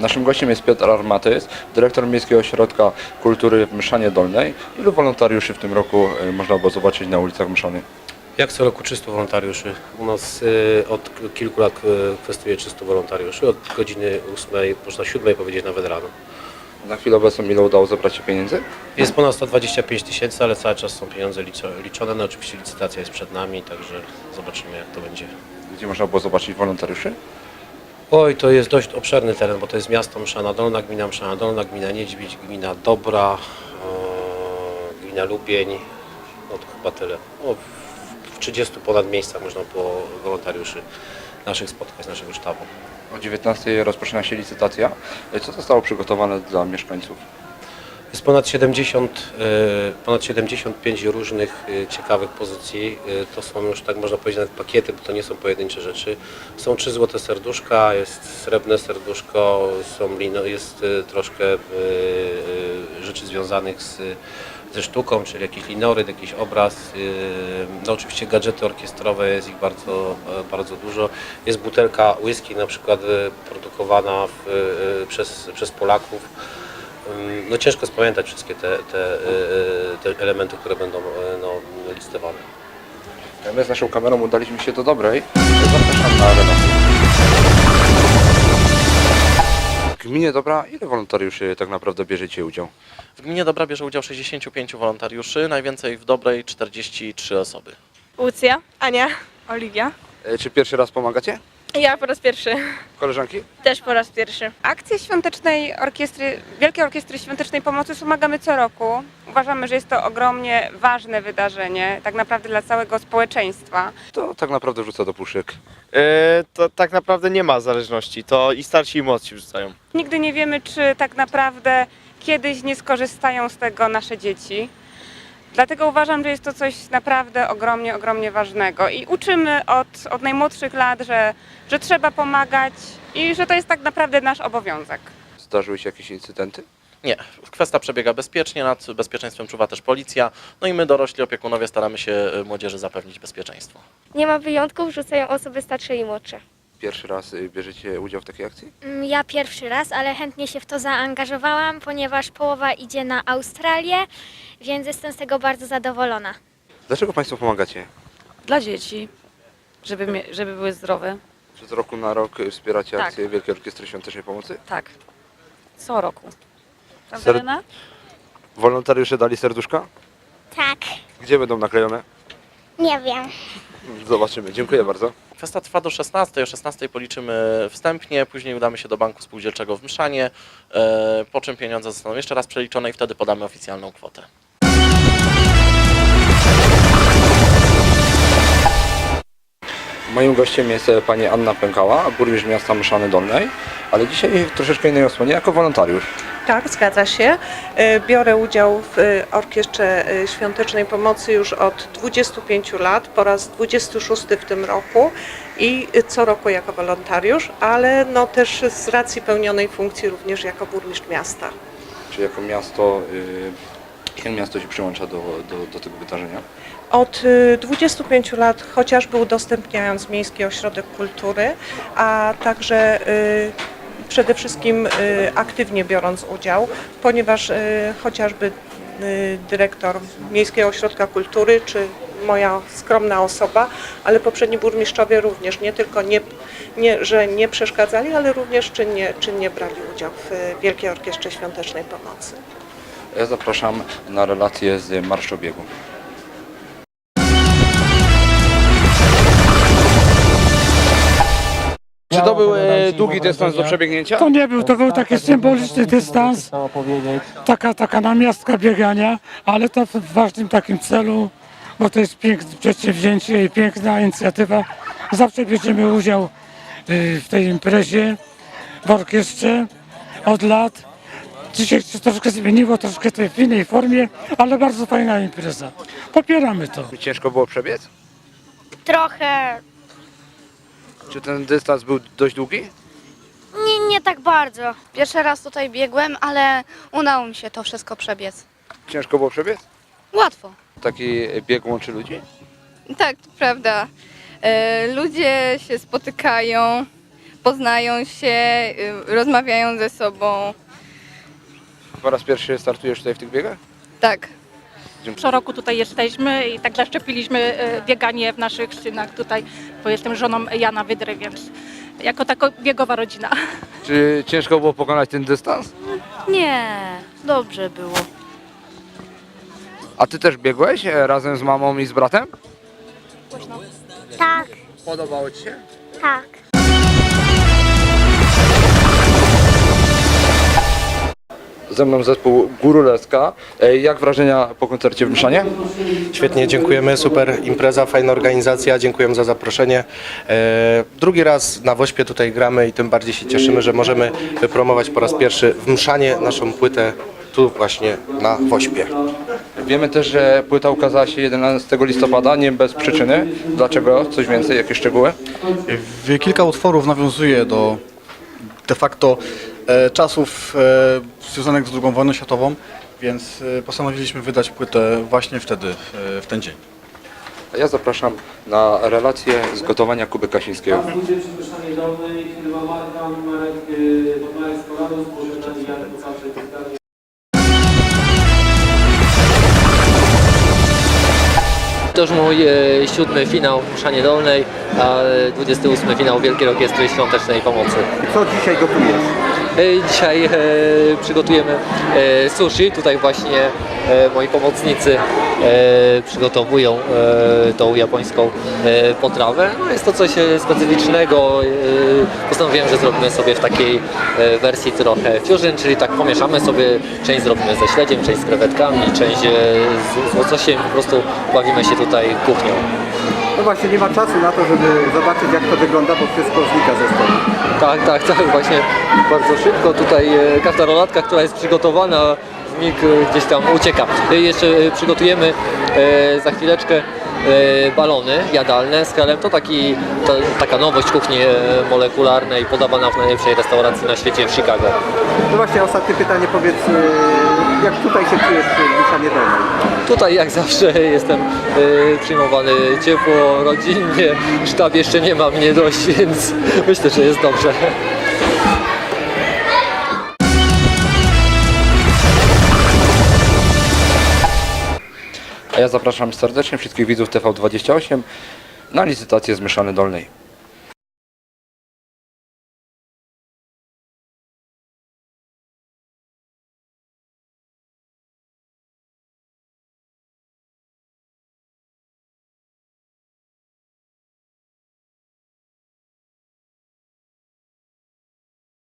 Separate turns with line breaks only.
Naszym gościem jest Piotr Armatys, dyrektor Miejskiego Ośrodka Kultury w Mszanie Dolnej. Ilu wolontariuszy w tym roku e, można było zobaczyć na ulicach Mszany?
Jak co roku 300 wolontariuszy. U nas y, od kilku lat y, kwestuje 300 wolontariuszy. Od godziny 8, można 7 powiedzieć nawet rano.
Na chwilę obecną ile udało zebrać się pieniędzy?
Jest ponad 125 tysięcy, ale cały czas są pieniądze liczo- liczone. No oczywiście licytacja jest przed nami, także zobaczymy jak to będzie.
Gdzie można było zobaczyć wolontariuszy?
Oj, to jest dość obszerny teren, bo to jest miasto Mszana Dolna, gmina Mszana Dolna, gmina Niedźwiedź, gmina Dobra, e, gmina Lubień. No to chyba tyle. No, w- w 30 ponad miejscach można było wolontariuszy naszych spotkać, naszego sztabu.
O 19 rozpoczyna się licytacja. Co zostało przygotowane dla mieszkańców?
Jest ponad 70, e, ponad 75 różnych e, ciekawych pozycji. E, To są już, tak można powiedzieć, nawet pakiety, bo to nie są pojedyncze rzeczy. Są trzy złote serduszka, jest srebrne serduszko, są lino, jest troszkę rzeczy związanych z, ze sztuką, czyli jakiś linoryt, jakiś obraz. No oczywiście gadżety orkiestrowe, jest ich bardzo, bardzo dużo. Jest butelka whisky na przykład produkowana w, przez, przez Polaków. No ciężko spamiętać wszystkie te, te, y, y, te elementy, które będą y, no, licytowane.
E, My z naszą kamerą udaliśmy się do Dobrej. E, Zapraszam na relację. W gminie Dobra, ile wolontariuszy tak naprawdę bierzecie udział?
W gminie Dobra bierze udział 65 wolontariuszy, najwięcej w Dobrej 43 osoby.
Łucja, Ania, Oliwia.
E, Czy pierwszy raz pomagacie?
Ja po raz pierwszy.
Koleżanki?
Też po raz pierwszy.
Akcje świątecznej orkiestry, Wielkiej Orkiestry Świątecznej Pomocy wspomagamy co roku. Uważamy, że jest to ogromnie ważne wydarzenie, tak naprawdę dla całego społeczeństwa.
To tak naprawdę wrzuca do puszek.
E, to tak naprawdę nie ma zależności. To i starsi i młodsi wrzucają.
Nigdy nie wiemy, czy tak naprawdę kiedyś nie skorzystają z tego nasze dzieci. Dlatego uważam, że jest to coś naprawdę ogromnie, ogromnie ważnego. I uczymy od, od najmłodszych lat, że, że trzeba pomagać i że to jest tak naprawdę nasz obowiązek.
Zdarzyły się jakieś incydenty?
Nie, kwestia przebiega bezpiecznie, nad bezpieczeństwem czuwa też policja, no i my dorośli opiekunowie staramy się y, młodzieży zapewnić bezpieczeństwo.
Nie ma wyjątków, rzucają osoby starsze i młodsze.
Pierwszy raz y, bierzecie udział w takiej akcji?
Mm, Ja pierwszy raz, ale chętnie się w to zaangażowałam, ponieważ połowa idzie na Australię, więc jestem z tego bardzo zadowolona.
Dlaczego Państwo pomagacie?
Dla dzieci, żeby, mie- żeby były zdrowe.
Czy z roku na rok y, wspieracie
Tak.
akcję Wielkiej Orkiestry Świątecznej Pomocy?
Tak. Co roku. Prawda,
Ser-? Wolontariusze dali serduszka?
Tak,
Gdzie będą naklejone?
Nie wiem.
Zobaczymy. Dziękuję bardzo.
Kwestia trwa do 16, o 16 policzymy wstępnie, później udamy się do Banku Spółdzielczego w Mszanie, e, po czym pieniądze zostaną jeszcze raz przeliczone i wtedy podamy oficjalną kwotę.
Moim gościem jest e, pani Anna Pękała, burmistrz miasta Mszany Dolnej, ale dzisiaj w troszeczkę innej osłonie, jako wolontariusz.
Tak, zgadza się. E, Biorę udział w e, Orkiestrze Świątecznej Pomocy już od 25 lat, po raz 26 w tym roku i co roku jako wolontariusz, ale no też z racji pełnionej funkcji również jako burmistrz miasta.
Czy jako miasto, y, jak miasto się przyłącza do, do, do tego wydarzenia?
Od e, 25 lat chociażby udostępniając Miejski Ośrodek Kultury, a także e, przede wszystkim e, aktywnie biorąc udział, ponieważ chociażby dyrektor Miejskiego Ośrodka Kultury czy moja skromna osoba, ale poprzedni burmistrzowie również nie tylko nie, nie, że nie przeszkadzali, ale również czynnie, czynnie brali udział w Wielkiej Orkiestrze Świątecznej Pomocy.
Ja zapraszam na relację z marszobiegu. Czy to był e, długi dystans do przebiegnięcia?
To nie był, to był taki symboliczny dystans, taka, taka namiastka biegania, ale to w ważnym takim celu, bo to jest piękne przedsięwzięcie i piękna inicjatywa. Zawsze bierzemy udział y, w tej imprezie, w orkiestrze od lat. Dzisiaj się troszkę zmieniło, troszkę w innej formie, ale bardzo fajna impreza. Popieramy to.
Ciężko było przebiec?
Trochę,
Czy ten dystans był dość długi?
nie, nie tak bardzo.
Pierwszy raz tutaj biegłem, ale udało mi się to wszystko przebiec.
Ciężko było przebiec?
Łatwo.
Taki bieg łączy ludzi?
Tak, to prawda. E, ludzie się spotykają, poznają się, y, rozmawiają ze sobą.
Po raz pierwszy startujesz tutaj w tych biegach?
Tak.
Co roku tutaj jesteśmy i tak zaszczepiliśmy e, bieganie w naszych synach tutaj, bo jestem żoną Jana Wydry, więc jako taka biegowa rodzina.
Czy ciężko było pokonać ten dystans?
Nie, dobrze było.
A ty też biegłeś e, razem z mamą i z bratem?
Tak,
Podobało ci się?
tak.
Ze mną zespół Górulewska. E, Jak wrażenia po koncercie w Mszanie?
Świetnie, dziękujemy, super impreza, fajna organizacja, dziękujemy za zaproszenie. E, drugi raz na Wośpie tutaj gramy i tym bardziej się cieszymy, że możemy wypromować po raz pierwszy w Mszanie naszą płytę tu właśnie na Wośpie.
Wiemy też, że płyta ukazała się 11 listopada, nie bez przyczyny. Dlaczego? Coś więcej, jakieś szczegóły?
W- Kilka utworów nawiązuje do de facto czasów e, związanych z II wojną światową, więc e, postanowiliśmy wydać płytę właśnie wtedy, e, w ten dzień.
Ja zapraszam na relację z gotowania Kuby Kasińskiego.
To już mój e, siódmy finał w Mszanie Dolnej, a e, 28 finał Wielkiej Orkiestry Świątecznej Pomocy.
Co dzisiaj gotujesz?
E, Dzisiaj e, przygotujemy e, sushi. Tutaj właśnie moi pomocnicy przygotowują tą japońską potrawę. No, jest to coś specyficznego. Postanowiłem, że zrobimy sobie w takiej wersji trochę fusion, czyli tak pomieszamy sobie, część zrobimy ze śledziem, część z krewetkami, część z, z. Po prostu bawimy się tutaj kuchnią.
No właśnie, nie ma czasu na to, żeby zobaczyć jak to wygląda, bo wszystko znika ze stołu.
Tak, tak, tak, właśnie bardzo szybko. Tutaj e, każda rolatka, która jest przygotowana, mig e, gdzieś tam ucieka. E, Jeszcze e, przygotujemy e, za chwileczkę e, balony jadalne z helem. To taki, taka nowość kuchni e, molekularnej podawana w najlepszej restauracji na świecie w Chicago.
No właśnie, ostatnie pytanie, powiedz, jak tutaj się czujesz w Miszanie Dolnej?
Tutaj jak zawsze jestem e, przyjmowany ciepło, rodzinnie. Sztab jeszcze nie ma mnie dość, więc myślę, że jest dobrze.
A ja zapraszam serdecznie wszystkich widzów TV28 na licytację z Myszany Dolnej.